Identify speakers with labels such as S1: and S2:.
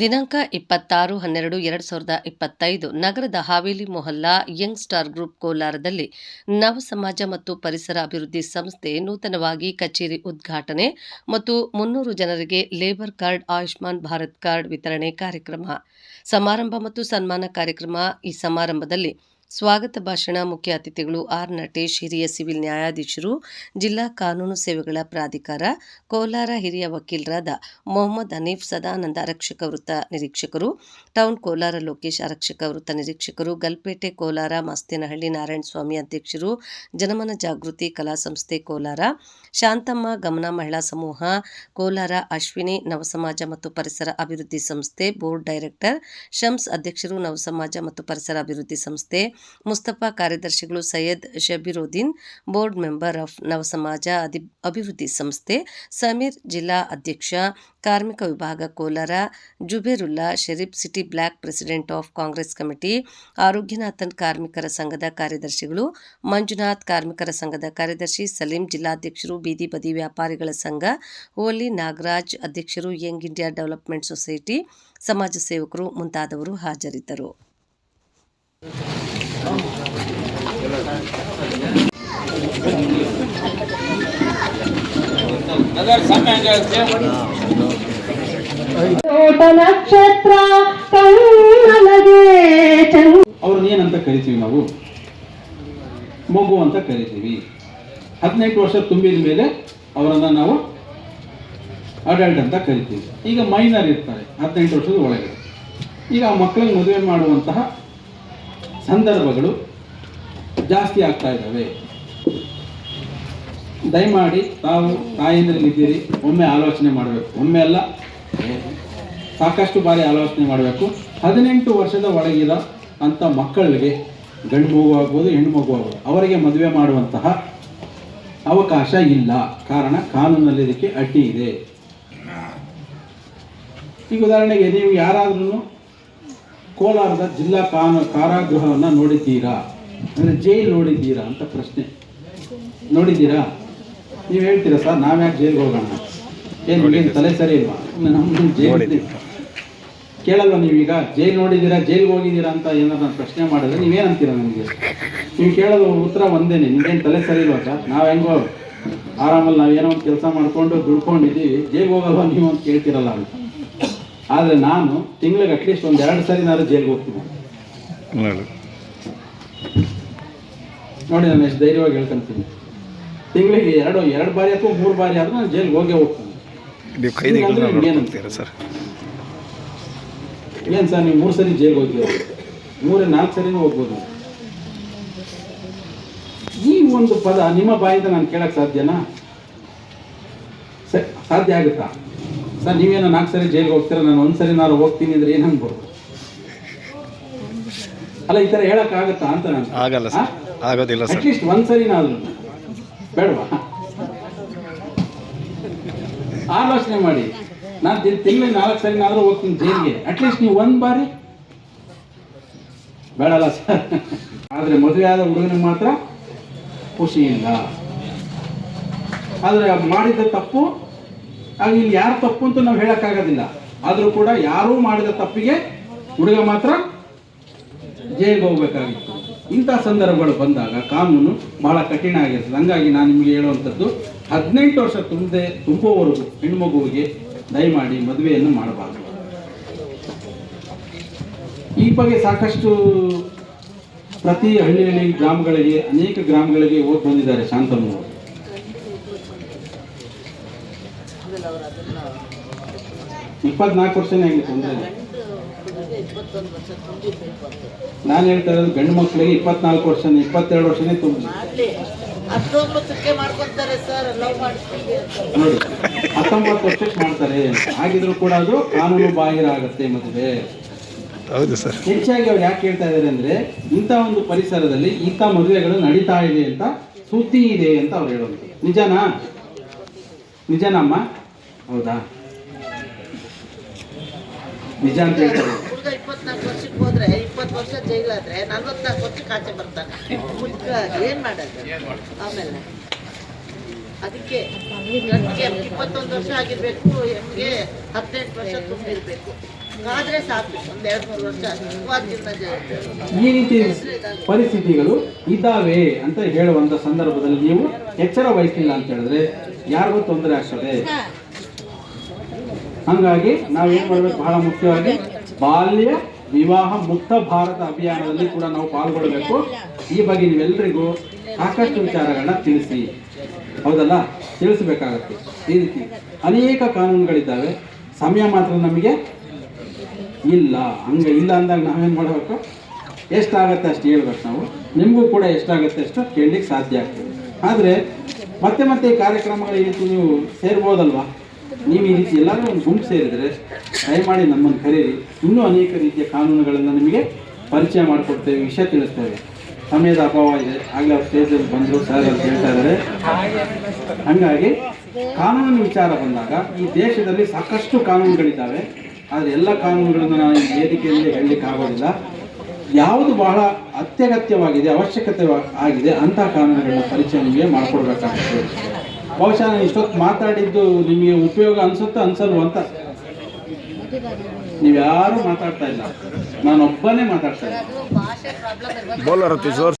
S1: ದಿನಾಂಕ ಇಪ್ಪತ್ತಾರು ಹನ್ನೆರಡು ಎರಡು ಸಾವಿರದ ಇಪ್ಪತ್ತೈದು. ನಗರದ Haveli Mohalla young star group ಕೋಲಾರದಲ್ಲಿ ನವ ಸಮಾಜ ಮತ್ತು ಪರಿಸರ ಅಭಿವೃದ್ಧಿ ಸಂಸ್ಥೆ ನೂತನವಾಗಿ ಕಚೇರಿ ಉದ್ಘಾಟನೆ ಮತ್ತು ಮುನ್ನೂರು ಜನರಿಗೆ labour card, Ayushman Bharat card ವಿತರಣೆ ಕಾರ್ಯಕ್ರಮ. ಸಮಾರಂಭ ಮತ್ತು ಸನ್ಮಾನ ಕಾರ್ಯಕ್ರಮ ಈ ಸಮಾರಂಭದಲ್ಲಿ ಸ್ವಾಗತ ಭಾಷಣ ಮುಖ್ಯ ಅತಿಥಿಗಳು ಆರ್ ನಟೇಶ್, ಹಿರಿಯ ಸಿವಿಲ್ ನ್ಯಾಯಾಧೀಶರು, ಜಿಲ್ಲಾ ಕಾನೂನು ಸೇವೆಗಳ ಪ್ರಾಧಿಕಾರ, ಕೋಲಾರ ಹಿರಿಯ ವಕೀಲರಾದ ಮೊಹಮ್ಮದ್ ಹನೀಫ್, ಸದಾನಂದ ಆರಕ್ಷಕ ವೃತ್ತ ನಿರೀಕ್ಷಕರು, ಟೌನ್ ಕೋಲಾರ ಲೋಕೇಶ್ ಆರಕ್ಷಕ ವೃತ್ತ ನಿರೀಕ್ಷಕರು, ಗಲ್ಪೇಟೆ ಕೋಲಾರ ಮಾಸ್ತೇನಹಳ್ಳಿ ನಾರಾಯಣ ಸ್ವಾಮಿ ಅಧ್ಯಕ್ಷರು, ಜನಮನ ಜಾಗೃತಿ ಕಲಾ ಸಂಸ್ಥೆ ಕೋಲಾರ, ಶಾಂತಮ್ಮ ಗಮನ ಮಹಿಳಾ ಸಮೂಹ, ಕೋಲಾರ ಅಶ್ವಿನಿ ನವಸಮಾಜ ಮತ್ತು ಪರಿಸರ ಅಭಿವೃದ್ಧಿ ಸಂಸ್ಥೆ ಬೋರ್ಡ್ ಡೈರೆಕ್ಟರ್, ಶಮ್ಸ್ ಅಧ್ಯಕ್ಷರು ನವಸಮಾಜ ಮತ್ತು ಪರಿಸರ ಅಭಿವೃದ್ಧಿ ಸಂಸ್ಥೆ ಮುಸ್ತಫಾ ಕಾರ್ಯದರ್ಶಿಗಳು Syed Shabeeruddin, board member of Navasamaja ಅಧಿ, ಅಭಿವೃದ್ಧಿ ಸಂಸ್ಥೆ, ಸಮೀರ್ ಜಿಲ್ಲಾ ಅಧ್ಯಕ್ಷ, ಕಾರ್ಮಿಕ ವಿಭಾಗ Kolar, Jubairulla Sharif, city block president of Congress committee, Arogyanathan ಕಾರ್ಮಿಕರ ಸಂಘದ ಕಾರ್ಯದರ್ಶಿಗಳು, ಮಂಜುನಾಥ್ ಕಾರ್ಮಿಕರ ಸಂಘದ ಕಾರ್ಯದರ್ಶಿ, ಸಲೀಂ ಜಿಲ್ಲಾಧ್ಯಕ್ಷರು, ಬೀದಿ ಬದಿ ವ್ಯಾಪಾರಿಗಳ ಸಂಘ, ಓಲಿ ನಾಗರಾಜ್ ಅಧ್ಯಕ್ಷರು, ಯಂಗ್ ಇಂಡಿಯಾ ಡೆವಲಪ್ಮೆಂಟ್ ಸೊಸೈಟಿ, ಸಮಾಜ ಸೇವಕರು ಮುಂತಾದವರು ಹಾಜರಿದ್ದರು.
S2: ಅವ್ರನ್ನ ಏನಂತ ಕರಿತೀವಿ ನಾವು? ಮಗು ಅಂತ ಕರಿತೀವಿ. ಹದಿನೆಂಟು ವರ್ಷ ತುಂಬಿದ ಮೇಲೆ ಅವರನ್ನ ನಾವು ಅಡಲ್ಟ್ ಅಂತ ಕರಿತೀವಿ. ಈಗ ಮೈನರ್ ಇರ್ತಾರೆ, ಹದಿನೆಂಟು ವರ್ಷದ ಒಳಗೆ. ಈಗ ಆ ಮಕ್ಕಳಿಗೆ ಮದುವೆ ಮಾಡುವಂತಹ ಸಂದರ್ಭಗಳು ಜಾಸ್ತಿ ಆಗ್ತಾ ಇದ್ದಾವೆ. ದಯಮಾಡಿ ತಾವು ತಾಯಂದ್ರಲ್ಲಿದ್ದೀರಿ. ಒಮ್ಮೆ ಆಲೋಚನೆ ಮಾಡಬೇಕು. ಒಮ್ಮೆ ಅಲ್ಲ, ಸಾಕಷ್ಟು ಬಾರಿ ಆಲೋಚನೆ ಮಾಡಬೇಕು. ಹದಿನೆಂಟು ವರ್ಷದ ಒಳಗಿದ ಅಂಥ ಮಕ್ಕಳಿಗೆ ಗಂಡು ಮಗು ಆಗ್ಬೋದು ಹೆಣ್ಣು ಮಗು ಆಗ್ಬೋದು, ಅವರಿಗೆ ಮದುವೆ ಮಾಡುವಂತಹ ಅವಕಾಶ ಇಲ್ಲ. ಕಾರಣ ಕಾನೂನಲ್ಲಿ ಇದಕ್ಕೆ ಅಡ್ಡಿ ಇದೆ. ಈಗ ಉದಾಹರಣೆಗೆ ನೀವು ಯಾರಾದ್ರೂ ಕೋಲಾರದ ಜಿಲ್ಲಾ ಕಾನೂ ಕಾರಾಗೃಹವನ್ನು ನೋಡಿದ್ದೀರಾ? ಅಂದರೆ ಜೈಲು ನೋಡಿದ್ದೀರಾ ಅಂತ ಪ್ರಶ್ನೆ. ನೋಡಿದ್ದೀರಾ? ನೀವು ಹೇಳ್ತೀರಾ ಸರ್? ನಾವ್ಯಾಕೆ ಜೈಲಿಗೆ ಹೋಗೋಣ? ಏನು ನಿಮ್ಗೇನು ತಲೆ ಸರಿ ಇಲ್ವಾ? ನಮ್ಮ ಜೈಲು ಕೇಳಲ್ವ ನೀವೀಗ? ಜೈಲು ನೋಡಿದ್ದೀರಾ ಜೈಲಿಗೆ ಹೋಗಿದ್ದೀರಾ ಅಂತ ಏನಾದ್ರು ನಾನು ಪ್ರಶ್ನೆ ಮಾಡಿದ್ರೆ ನೀವೇನಂತೀರ ನನಗೆ ನೀವು ಕೇಳೋದು ಉತ್ತರ ಒಂದೇನೆ ನಿಮ್ಗೇನು ತಲೆ ಸರಿ ಇಲ್ವಾ ಸರ್? ನಾವು ಹೆಂಗೋ ಆರಾಮಲ್ಲಿ ನಾವು ಏನೋ ಒಂದು ಕೆಲಸ ಮಾಡ್ಕೊಂಡು ದುಡ್ಕೊಂಡಿದ್ದೀವಿ ಜೈಲಿಗೆ ಹೋಗಲ್ವಾ ನೀವು ಅಂತ ಕೇಳ್ತಿರಲ್ಲ ಅಂತ. ಆದರೆ ನಾನು ತಿಂಗಳಿಗೆ ಅಟ್ಲೀಸ್ಟ್ ಒಂದು ಎರಡು ಸರಿ ನಾನು ಜೈಲಿಗೆ ಹೋಗ್ತೀನಿ. ನೋಡಿ. ನಾನು ಎಷ್ಟು ಧೈರ್ಯವಾಗಿ ಹೇಳ್ಕೊಂತೀನಿ. ತಿಂಗಳಿಗೆ ಎರಡು ಎರಡು ಬಾರಿ ಅಥವಾ ಮೂರು ಬಾರಿ ಆದರೂ ನಾನು ಜೈಲಿಗೆ ಹೋಗೇ ಹೋಗ್ತೀನಿ.
S3: ನೀವು ಕೈದಿಗಳನ್ನ ಸರ್?
S2: ಏನು ಸರ್ ನೀವು ಮೂರು ಸರಿ ಜೈಲಿಗೆ ಹೋಗಿ ಮೂರು ನಾಲ್ಕು ಸರಿನೂ ಹೋಗ್ಬೋದು. ಈ ಒಂದು ಪದ ನಿಮ್ಮ ಬಾಯಿಂದ ನಾನು ಕೇಳಕ್ಕೆ ಸಾಧ್ಯನಾ? ಸರ್ ಸಾಧ್ಯ ಆಗುತ್ತಾ? ಸರ್ ನೀವೇನೋ ನಾಲ್ಕು ಸರಿ ಜೈಲಿಗೆ ಹೋಗ್ತೀರಾ? ನಾನು ಒಂದು ಸರಿ ನಾನು ಹೋಗ್ತೀನಿ ಅಂದರೆ ಏನು ಅನ್ಬೋದು? ಅಲ್ಲ ಈ ಥರ ಹೇಳೋಕ್ಕಾಗತ್ತಾ ಅಂತ ನಾನು?
S3: ಆಗಲ್ಲ ಸರ್. ಆಗೋದಿಲ್ಲ ಸರ್.
S2: ಅಟ್ಲೀಸ್ಟ್ ಒಂದು ಸರಿನಾದ್ರು. ಬೇಡವಾ? ಆಲೋಚನೆ ಮಾಡಿ. ನಾನು ತಿಂಗಳಿಗೆ ನಾಲ್ಕು ಸರಿನಾದ್ರೂ ಹೋಗ್ತೀನಿ ಜೈಲಿಗೆ. ಅಟ್ಲೀಸ್ಟ್ ನೀವು ಒಂದು ಬಾರಿ. ಬೇಡಲ್ಲ ಸರ್ ಆದರೆ ಮದುವೆ ಆದ ಹುಡುಗನಿಗೆ ಮಾತ್ರ ಖುಷಿಯಿಂದ. ಆದರೆ ಮಾಡಿದ ತಪ್ಪು, ಆಗ ಇಲ್ಲಿ ಯಾರು ತಪ್ಪು ಅಂತ ನಾವು ಹೇಳೋಕ್ಕಾಗೋದಿಲ್ಲ. ಆದರೂ ಕೂಡ ಯಾರೂ ಮಾಡಿದ ತಪ್ಪಿಗೆ ಹುಡುಗ ಮಾತ್ರ ಜೈಲಿಗೆ ಹೋಗ್ಬೇಕಾಗಿತ್ತು. ಇಂಥ ಸಂದರ್ಭಗಳು ಬಂದಾಗ ಕಾನೂನು ಬಹಳ ಕಠಿಣ ಆಗಿರ್ತದೆ. ಹಂಗಾಗಿ ನಾನು ನಿಮಗೆ ಹೇಳುವಂಥದ್ದು, ಹದಿನೆಂಟು ವರ್ಷ ತುಂಬದೆ ತುಂಬುವವರೆಗೂ ಹೆಣ್ಮಗುವಿಗೆ ದಯಮಾಡಿ ಮದುವೆಯನ್ನು ಮಾಡಬಾರದು. ಈ ಬಗ್ಗೆ ಸಾಕಷ್ಟು ಪ್ರತಿ ಹಳ್ಳಿ ಹಳ್ಳಿ ಗ್ರಾಮಗಳಿಗೆ, ಅನೇಕ ಗ್ರಾಮಗಳಿಗೆ ಹೋಗಿ ಬಂದಿದ್ದಾರೆ ಶಾಂತಮ್ಮ ಇಪ್ಪತ್ನಾಲ್ಕು ವರ್ಷನೇ ಆಗಿದೆ ತೊಂದರೆ. ನಾನು ಹೇಳ್ತಾ ಇರೋದು ಗಂಡು ಮಕ್ಕಳಿಗೆ ಇಪ್ಪತ್ನಾಲ್ಕು ವರ್ಷ ಇಪ್ಪತ್ತೆರಡು ವರ್ಷನೇ ತುಂಬ ನೋಡಿ ಹತ್ತೊಂಬತ್ತು ವರ್ಷಕ್ಕೆ ಮಾಡ್ತಾರೆ. ಆಗಿದ್ರು ಕೂಡ ಅದು ಕಾನೂನು ಬಾಹಿರ ಆಗುತ್ತೆ ಮದುವೆ.
S3: ಹೌದು ಸರ್.
S2: ಹೆಚ್ಚಾಗಿ ಅವ್ರು ಯಾಕೆ ಹೇಳ್ತಾ ಇದ್ದಾರೆ ಅಂದ್ರೆ ಇಂಥ ಒಂದು ಪರಿಸರದಲ್ಲಿ ಇಂಥ ಮದುವೆಗಳು ನಡೀತಾ ಇದೆ ಅಂತ ಸುದ್ದಿ ಇದೆ ಅಂತ ಅವ್ರು ಹೇಳೋದು. ನಿಜನಾ? ನಿಜನಮ್ಮ? ಹೌದಾ? ನಿಜ ಅಂತ ಹೇಳ್ತಾರೆ.
S4: ಇಪ್ಪತ್ನಾಲ್ಕು ವರ್ಷಕ್ಕೆ ಹೋದ್ರೆ ಇಪ್ಪತ್ತು ವರ್ಷ ಜೈಲಾದ್ರೆ ನಲ್ವತ್ನಾಲ್ಕು ವರ್ಷಕ್ಕೆ ಆಚೆ ಬರ್ತಾನೆ. ಮುದ್ಕ ಏನ್ ಮಾಡೋದು? ಆಮೇಲೆ ಅದಕ್ಕೆ ನನಗೆ ಇಪ್ಪತ್ತೊಂದು ವರ್ಷ ಆಗಿರ್ಬೇಕು ಎಮ್ಗೆ ಹದಿನೆಂಟು ವರ್ಷ ತುಂಬಿರ್ಬೇಕು. ಆದ್ರೆ ಸಾಕು ಒಂದು ಎರಡು ಮೂರು ವರ್ಷ
S2: ಈ ರೀತಿ ಪರಿಸ್ಥಿತಿಗಳು ಇದ್ದಾವೆ ಅಂತ ಹೇಳುವಂತ ಸಂದರ್ಭದಲ್ಲಿ ನೀವು ಎಚ್ಚರ ವಹಿಸಿಲ್ಲ ಅಂತ ಹೇಳಿದ್ರೆ ಯಾರಿಗೂ ತೊಂದರೆ ಆಗ್ತದೆ. ಹಂಗಾಗಿ ನಾವೇನ್ ಮಾಡ್ಬೇಕು? ಬಹಳ ಮುಖ್ಯವಾಗಿ ಬಾಲ್ಯ ವಿವಾಹ ಮುಕ್ತ ಭಾರತ ಅಭಿಯಾನದಲ್ಲಿ ಕೂಡ ನಾವು ಪಾಲ್ಗೊಳ್ಳಬೇಕು ಈ ಬಗ್ಗೆ ನೀವೆಲ್ಲರಿಗೂ ಸಾಕಷ್ಟು ವಿಚಾರಗಳನ್ನ ತಿಳಿಸಿ. ಹೌದಲ್ಲ? ತಿಳಿಸಬೇಕಾಗತ್ತೆ. ಈ ರೀತಿ ಅನೇಕ ಕಾನೂನುಗಳಿದ್ದಾವೆ. ಸಮಯ ಮಾತ್ರ ನಮಗೆ ಇಲ್ಲ. ಹಂಗೆ ಇಲ್ಲ ಅಂದಾಗ ನಾವೇನು ಮಾಡಬೇಕು? ಎಷ್ಟಾಗತ್ತೆ ಅಷ್ಟು ಹೇಳ್ಬೇಕು ನಾವು. ನಿಮಗೂ ಕೂಡ ಎಷ್ಟಾಗತ್ತೆ ಅಷ್ಟು ಕೇಳಲಿಕ್ಕೆ ಸಾಧ್ಯ ಆಗ್ತದೆ. ಆದರೆ ಮತ್ತೆ ಮತ್ತೆ ಈ ಕಾರ್ಯಕ್ರಮಗಳ ರೀತಿ ನೀವು ಸೇರ್ಬೋದಲ್ವಾ? ನೀವು ಈ ರೀತಿ ಎಲ್ಲರೂ ಒಂದು ಗುಂಪು ಸೇರಿದರೆ, ದಯಮಾಡಿ ನಮ್ಮನ್ನು ಕರೀರಿ. ಇನ್ನೂ ಅನೇಕ ರೀತಿಯ ಕಾನೂನುಗಳನ್ನು ನಿಮಗೆ ಪರಿಚಯ ಮಾಡಿಕೊಡ್ತೇವೆ, ವಿಷಯ ತಿಳಿಸ್ತೇವೆ. ಸಮಯದ ಅಭಾವ ಇದೆ. ಆಗಲೇ ಅವ್ರು ಸ್ಟೇಜಲ್ಲಿ ಬಂದರು ಸರ್ ಅಂತ ಹೇಳ್ತಾ ಇದ್ದಾರೆ ಹಂಗಾಗಿ ಕಾನೂನು ವಿಚಾರ ಬಂದಾಗ ಈ ದೇಶದಲ್ಲಿ ಸಾಕಷ್ಟು ಕಾನೂನುಗಳಿದ್ದಾವೆ. ಆದರೆ ಎಲ್ಲ ಕಾನೂನುಗಳನ್ನು ನಾನು ಈ ವೇದಿಕೆಯಲ್ಲಿ ಹೇಳಲಿಕ್ಕೆ ಆಗೋದಿಲ್ಲ. ಯಾವುದು ಬಹಳ ಅತ್ಯಗತ್ಯವಾಗಿದೆ, ಅವಶ್ಯಕತೆ ಆಗಿದೆ, ಅಂತಹ ಕಾನೂನುಗಳನ್ನ ಪರಿಚಯ ನಿಮಗೆ ಮಾಡಿಕೊಡ್ಬೇಕಾಗ್ತದೆ ಬಹುಶಃ ನಾನು ಇಷ್ಟೊತ್ತು ಮಾತಾಡಿದ್ದು ನಿಮಗೆ ಉಪಯೋಗ ಅನ್ಸುತ್ತಾ ಅನ್ಸಲ್ವ ಅಂತ. ನೀವ್ಯಾರು ಮಾತಾಡ್ತಾ ಇಲ್ಲ. ನಾನೊಬ್ಬನೇ ಮಾತಾಡ್ತಾ ಇಲ್ಲ.